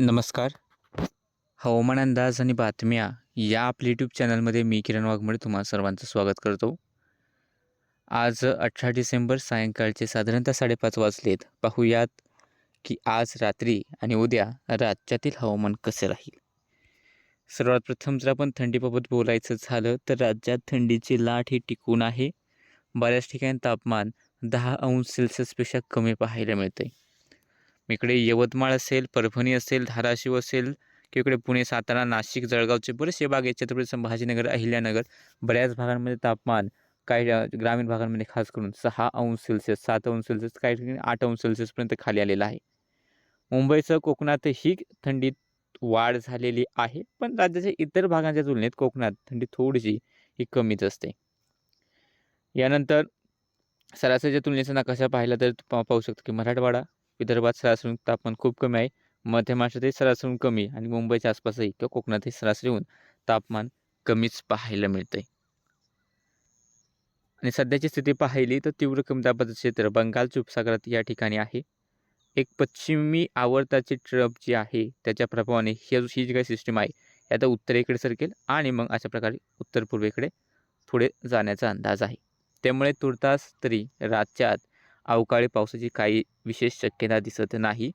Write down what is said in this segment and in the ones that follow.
नमस्कार. हवामान अंदाज आणि बातम्या या आपल्या यूट्यूब चॅनलमध्ये मी किरण वाघमोडे तुम्हा सर्वांचं स्वागत करतो. आज अठरा डिसेंबर सायंकाळचे साधारणतः साडेपाच वाजलेत. पाहूयात की आज रात्री आणि उद्या राज्यातील हवामान कसे राहील? सर्वात प्रथम जर आपण थंडीबाबत बोलायचं झालं तर राज्यात थंडीची लाट ही टिकून आहे. बऱ्याच ठिकाणी तापमान दहा अंश सेल्सिअसपेक्षा कमी पाहायला मिळते इकडे यवतमाळ असेल परभणी असेल धाराशिव असेल किंवा इकडे पुणे सातारा नाशिक जळगावचे बरेचसे भाग आहेत. छत्रपती संभाजीनगर अहिल्यानगर बऱ्याच भागांमध्ये तापमान काही ग्रामीण भागांमध्ये खास करून सहा अंश सेल्सिअस सात अंश सेल्सिअस काही ठिकाणी आठ अंश सेल्सिअसपर्यंत खाली आलेलं आहे. मुंबईसह कोकणातही थंडीत वाढ झालेली आहे पण राज्याच्या इतर भागांच्या तुलनेत कोकणात थंडी थोडीशी ही कमीच असते. यानंतर सरासरीच्या तुलनेचा नकाशा पाहिला तर तू पा- पाहू शकतो की मराठवाडा विदर्भात सरासरी तापमान खूप कमी आहे. मध्य महाराष्ट्रातही सरासरी कमी आणि मुंबईच्या आसपासही किंवा कोकणातही सरासरीहून तापमान कमीच पाहायला मिळते आणि सध्याची स्थिती पाहिली तर तीव्र कमी दाबाचं क्षेत्र बंगालच्या उपसागरात या ठिकाणी आहे. एक पश्चिमी आवर्ताची ट्रप जी आहे त्याच्या प्रभावाने ही ही जी काही सिस्टीम आहे ही आता उत्तरेकडे सरकेल आणि मग अशा प्रकारे उत्तर पूर्वेकडे पुढे जाण्याचा अंदाज आहे. त्यामुळे तुर्तास तरी राज्यात अवकाळी पावसाची काही विशेष शक्यता दिसत नाही.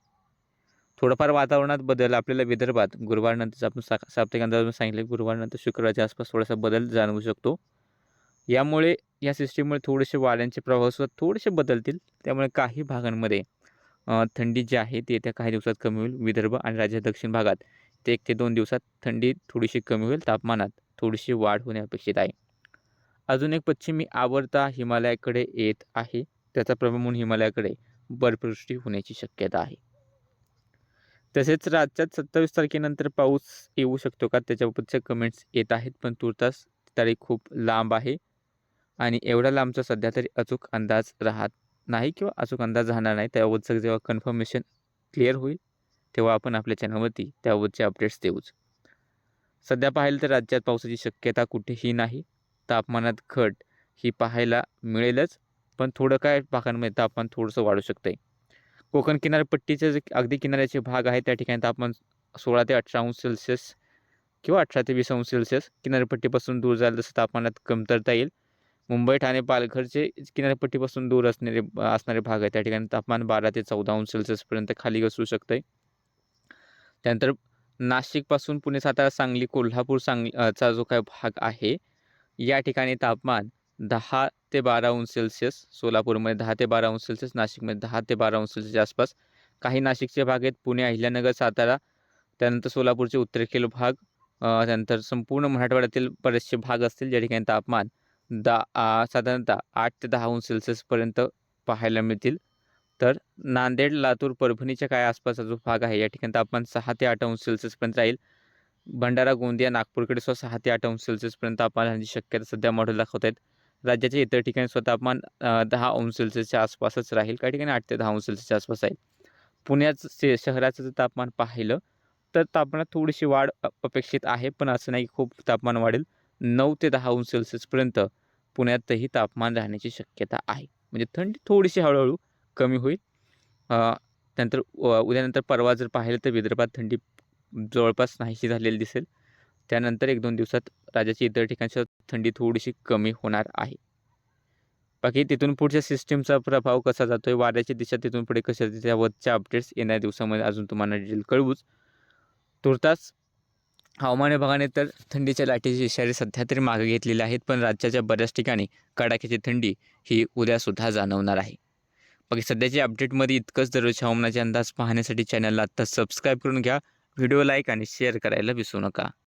थोडंफार वातावरणात बदल आपल्याला विदर्भात गुरुवारनंतर आपण सा साप्तिक अंदाजामध्ये सांगितले गुरुवारनंतर शुक्रवारच्या आसपास थोडासा बदल जाणवू शकतो. यामुळे या सिस्टीममुळे थोडेसे वाऱ्यांचे प्रभावसुद्धा थोडेसे बदलतील. त्यामुळे काही भागांमध्ये थंडी जी आहे ती येत्या काही दिवसात कमी होईल. विदर्भ आणि राज्याच्या दक्षिण भागात ते एक ते दोन दिवसात थंडी थोडीशी कमी होईल. तापमानात थोडीशी वाढ होणे अपेक्षित आहे. अजून एक पश्चिमी आवर्ता हिमालयाकडे येत आहे. त्याचा प्रभाव म्हणून हिमालयाकडे बर्फवृष्टी होण्याची शक्यता आहे. तसेच राज्यात सत्तावीस तारखेनंतर पाऊस येऊ शकतो का? त्याच्याबाबतच्या कमेंट्स येत आहेत पण तुर्तास तारीख खूप लांब आहे आणि एवढा लांबचा सध्या तरी अचूक अंदाज राहत नाही किंवा अचूक अंदाज राहणार नाही. त्याबाबतचं जेव्हा कन्फर्मेशन क्लिअर होईल तेव्हा आपण आपल्या चॅनलवरती त्याबाबतचे अपडेट्स देऊच. सध्या पाहिलं तर राज्यात पावसाची शक्यता कुठेही नाही. तापमानात घट ही पाहायला मिळेलच. पण थोडं काय भागांमध्ये तापमान थोडंसं वाढू शकतं आहे कोकण किनारपट्टीचे जे अगदी किनाऱ्याचे भाग आहे त्या ठिकाणी तापमान सोळा ते अठरा अंश सेल्सिअस किंवा अठरा ते वीस अंश सेल्सिअस किनारपट्टीपासून दूर जाईल तसं तापमानात कमतरता येईल. मुंबई ठाणे पालघरचे किनारपट्टीपासून दूर असणारे असणारे भाग आहे त्या ठिकाणी तापमान बारा ते चौदा अंश सेल्सिअसपर्यंत खाली घसरू शकतं आहे त्यानंतर नाशिकपासून पुणे सातारा सांगली कोल्हापूर सांगली चा जो काय भाग आहे या ठिकाणी तापमान दहा ते बारा अंश सेल्सिअस सोलापूरमध्ये दहा ते बारा अंश सेल्सिअस नाशिकमध्ये दहा ते बारा अंश सेल्सिअसच्या आसपास. काही नाशिकचे भाग आहेत पुणे अहिल्यानगर सातारा त्यानंतर सोलापूरचे उत्तरेखील भाग त्यानंतर संपूर्ण मराठवाड्यातील बरेचसे भाग असतील ज्या ठिकाणी तापमान दा साधारणतः आठ ते दहा अंश सेल्सिअसपर्यंत पाहायला मिळतील. तर नांदेड लातूर परभणीच्या काय आसपासचा जो भाग आहे या ठिकाणी तापमान सहा ते आठ अंश सेल्सिअसपर्यंत राहील. भंडारा गोंदिया नागपूरकडे सुद्धा सहा ते आठ अंश सेल्सिअसपर्यंत तापमान राहण्याची शक्यता सध्या मॉडेल दाखवत आहेत. राज्याच्या इतर ठिकाणी सुद्धा तापमान दहा अंश सेल्सिअसच्या आसपासच राहील. काही ठिकाणी आठ ते दहा अंश सेल्सिअसच्या आसपास आहे पुण्याचं शे शहराचं जर तापमान पाहिलं तर तापमानात थोडीशी वाढ अपेक्षित आहे पण असं नाही की खूप तापमान वाढेल. नऊ ते दहा अंश सेल्सिअसपर्यंत पुण्यातही तापमान राहण्याची शक्यता आहे. म्हणजे थंडी थोडीशी हळूहळू कमी होईल. नंतर त्यानंतर उद्यानंतर परवा जर पाहिलं तर विदर्भात थंडी जवळपास नाहीशी झालेली दिसेल. त्यानंतर एक दोन दिवसात राज्याची इतर ठिकाणच्या थंडी थोडीशी कमी होणार आहे. बाकी तिथून पुढच्या सिस्टीमचा प्रभाव कसा जातो आहे वाऱ्याची दिशा तिथून पुढे कशा जाते? त्यावरच्या अपडेट्स येणाऱ्या दिवसामध्ये अजून तुम्हाला डिटेल कळवूच. तुर्तास हवामान विभागाने तर थंडीच्या लाटेचे इशारे सध्या तरी मागे घेतलेले आहेत पण राज्याच्या बऱ्याच ठिकाणी कडाक्याची थंडी ही उद्यासुद्धा जाणवणार आहे. बाकी सध्याच्या अपडेटमध्ये इतकंच दररोजच्या हवामानाचे अंदाज पाहण्यासाठी चॅनलला आत्ता सबस्क्राईब करून घ्या. व्हिडिओ लाईक आणि शेअर करायला विसरू नका.